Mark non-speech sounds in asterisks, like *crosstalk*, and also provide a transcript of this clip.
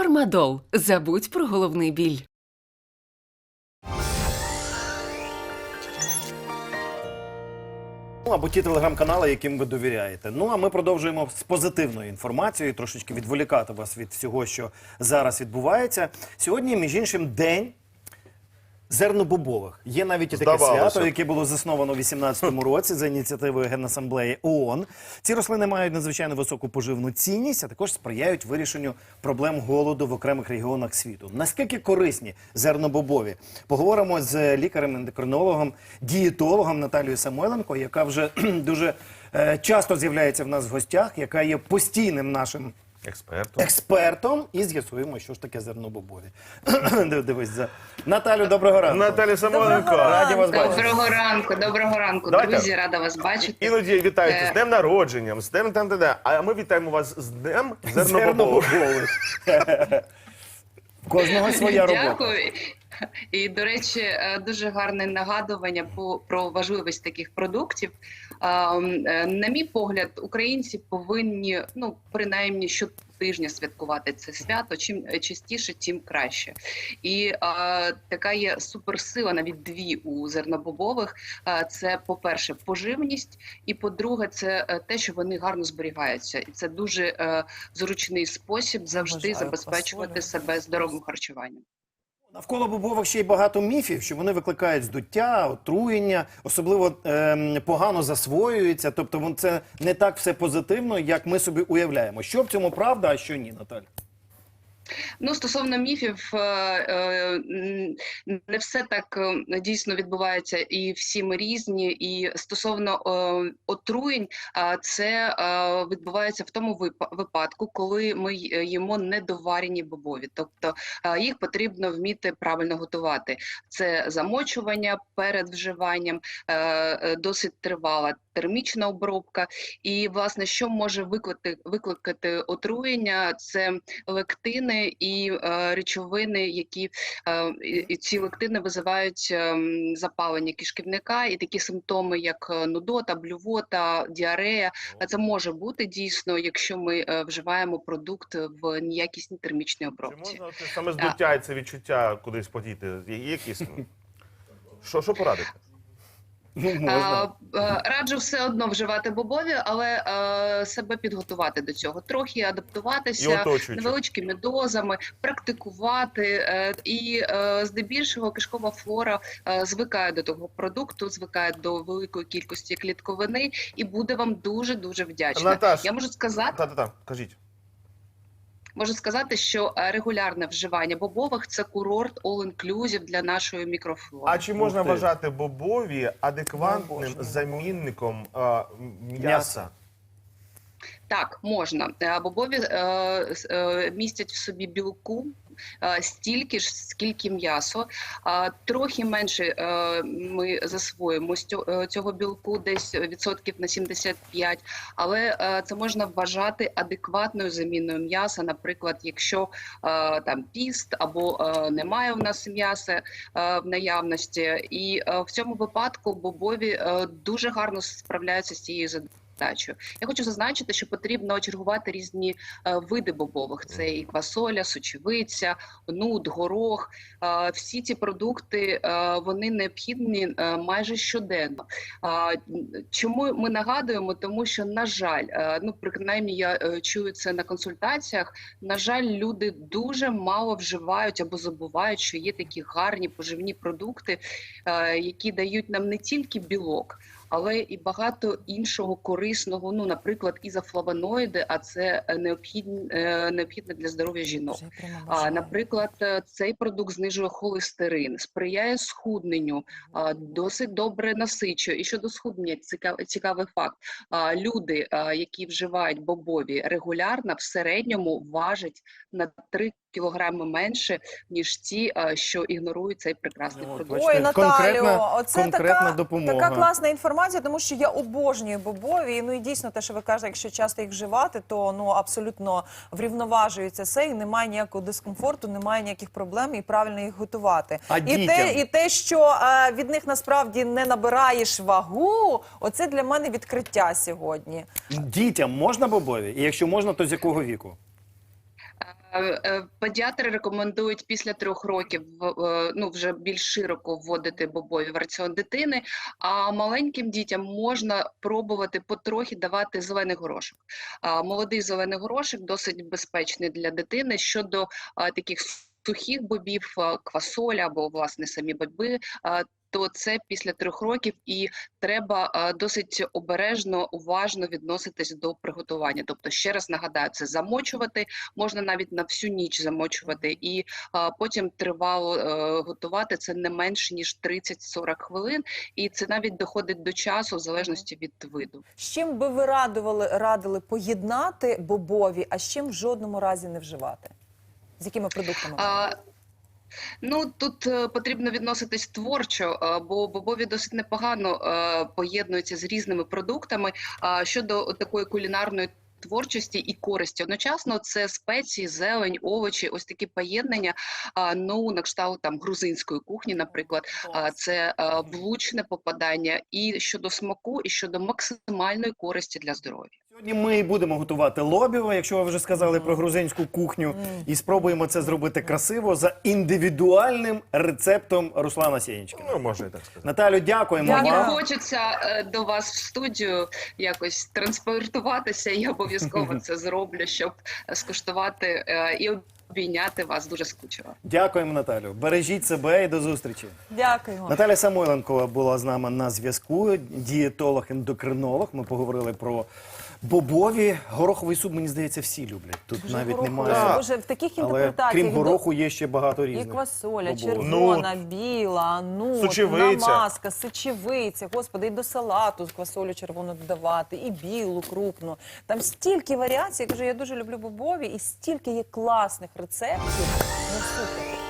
Фармадол. Забудь про головний біль. Ну, або ті телеграм-канали, яким ви довіряєте. Ну а ми продовжуємо з позитивною інформацією, трошечки відволікати вас від всього, що зараз відбувається. Сьогодні, між іншим, день. Зернобобових є навіть і таке Здавалося свято, яке було засновано в 18-му році за ініціативою Генасамблеї ООН. Ці рослини мають надзвичайно високу поживну цінність, а також сприяють вирішенню проблем голоду в окремих регіонах світу. Наскільки корисні зернобобові? Поговоримо з лікарем-ендокринологом, дієтологом Наталією Самойленко, яка вже *clears throat* дуже е, часто з'являється в нас в гостях, яка є постійним нашим Експертом. експертом, і з'ясуємо, що ж таке зернобобові. *clears throat* Дивись за Наталю, доброго ранку. Наталі Самоленко. Раді вас бачити. Доброго ранку, доброго ранку, Давайте. друзі, рада вас бачити. Іноді вітаєте Е. з днем народженням, з днем там де де. А ми вітаємо вас з днем зернобобових. Зернобобових. В кожного своя робота. Дякую. *laughs* І, до речі, е, дуже гарне нагадування про важливість таких продуктів. А, е, На мій погляд, українці повинні ну принаймні щотижня святкувати це свято. Чим е, частіше, тим краще. І а, така є суперсила, навіть дві у зернобобових. А, Це, по-перше, поживність, і по-друге, це те, що вони гарно зберігаються, і це дуже е, зручний спосіб завжди Обожаю забезпечувати фасолю. себе здоровим харчуванням. Навколо бобових ще й багато міфів, що вони викликають здуття, отруєння, особливо е погано засвоюються. Тобто це не так все позитивно, як ми собі уявляємо. Що в цьому правда, а що ні, Наталя? Ну, стосовно міфів, е, е, не все так е, дійсно відбувається, і всі ми різні. І стосовно отруєнь, це відбувається в тому випа- випадку, коли ми їмо недоварені бобові. Тобто їх потрібно вміти правильно готувати. Це замочування перед вживанням, досить тривала термічна обробка. І власне, що може викликати викликати отруєння, це лектини і е, речовини, які е, і, ці лектини визивають ем, запалення кишківника, і такі симптоми, як е, нудота, блювота, діарея. А це може бути дійсно, якщо ми е, вживаємо продукт в неякісній термічній Чи можна це саме здуття і це відчуття кудись подіти? Є якісь? *laughs* Що, що порадити? Можна. Е, Раджу все одно вживати бобові, але е, себе підготувати до цього, трохи адаптуватися невеличкими дозами, практикувати. е, І здебільшого кишкова флора звикає до того продукту, звикає до великої кількості клітковини і буде вам дуже дуже вдячна. Наташ, Я можу сказати, Та-та-та, кажіть. Можу сказати, що е, регулярне вживання бобових це курорт all-inclusive для нашої мікрофлори. А чи можна Ух вважати бобові адекватним замінником а, м'яса? Так, можна. Е, Бобові е, е, містять в собі білку. е, Стільки ж, скільки м'ясо, трохи менше ми засвоїмо цього білку, десь відсотків на 75, але це можна вважати адекватною заміною м'яса. Наприклад, якщо там піст або немає в нас м'яса в наявності, і в цьому випадку бобові дуже гарно справляються з цією задачею. Я хочу зазначити, що потрібно чергувати різні е, види бобових: це і квасоля, сочевиця, нут, горох. Е, всі ці продукти е, вони необхідні майже щоденно. Чому ми нагадуємо? Тому що, на жаль, ну принаймні я чую це на консультаціях. На жаль, люди дуже мало вживають або забувають, що є такі гарні поживні продукти, які дають нам не тільки білок але і багато іншого корисного. Ну, наприклад, ізофлавоноїди, а це необхідне, необхідне для здоров'я жінок. А, наприклад, е, цей продукт знижує холестерин, сприяє схудненню, досить добре насичує. І щодо схуднення, цікавий, цікавий факт. Люди, які вживають бобові регулярно, в середньому важать на 3 кілограми менше, ніж ті, що ігнорують цей прекрасний продукт. Ой, Наталю, конкретна- оце конкретна така, допомога. така класна інформація, тому що я обожнюю бобові. Ну і дійсно, те, що ви кажете, якщо часто їх вживати, то ну абсолютно врівноважується все, і немає ніякого дискомфорту, немає ніяких проблем, і правильно їх готувати. А і дітям? те, і те, що е, від них насправді не набираєш вагу, оце для мене відкриття сьогодні. Дітям можна бобові? І якщо можна, то з якого віку? Е, Е, Педіатри рекомендують після трьох років е, ну вже більш широко вводити бобові в раціон дитини. А маленьким дітям можна пробувати потрохи давати зелений горошок. Молодий зелений горошок досить безпечний для дитини щодо таких сухих бобів, квасоля або власне самі боби. То це після трьох років, і треба досить обережно, уважно відноситись до приготування. Тобто, ще раз нагадаю, це замочувати можна навіть на всю ніч замочувати, і потім тривало е, готувати це не менше ніж 30-40 хвилин, і це навіть доходить до часу в залежності від виду. З чим би ви радували, радили поєднати бобові, а з чим в жодному разі не вживати? З якими продуктами? А, Ну тут е, потрібно відноситись творчо, е, бо бобові досить непогано е, поєднуються з різними продуктами. А щодо такої кулінарної творчості і користі, одночасно це спеції, зелень, овочі, ось такі поєднання. А, ну на кшталт там грузинської кухні, наприклад, це влучне попадання і щодо смаку, і щодо максимальної користі для здоров'я. Сьогодні ми будемо готувати лобіво, якщо ви вже сказали про грузинську кухню, і спробуємо це зробити красиво за індивідуальним рецептом Руслана Сєнічкина. Ну, можна і так сказати. Наталю, дякуємо вам. Хочеться е, до вас в студію якось транспортуватися. Я обов'язково це зроблю, щоб скуштувати е, і обійняти вас. Дуже скучила. Дякуємо, Наталю. Бережіть себе і до зустрічі. Дякуємо. Наталя Самойленко була з нами на зв'язку. Дієтолог-ендокринолог. Ми поговорили про бобові. Гороховий суп, мені здається, всі люблять. Тут Дуже навіть гороховий. немає. Боже, в таких Але інтерпретаціях крім гороху є ще багато І різних. квасоля, бобових. червона, біла, нут, Сочевиця. намазка, сочевиця. Господи, і до салату з квасолю червону додавати, і білу, крупну. Там стільки варіацій. Я кажу, я дуже люблю бобові, і стільки є класних рецептів. Ну, супер.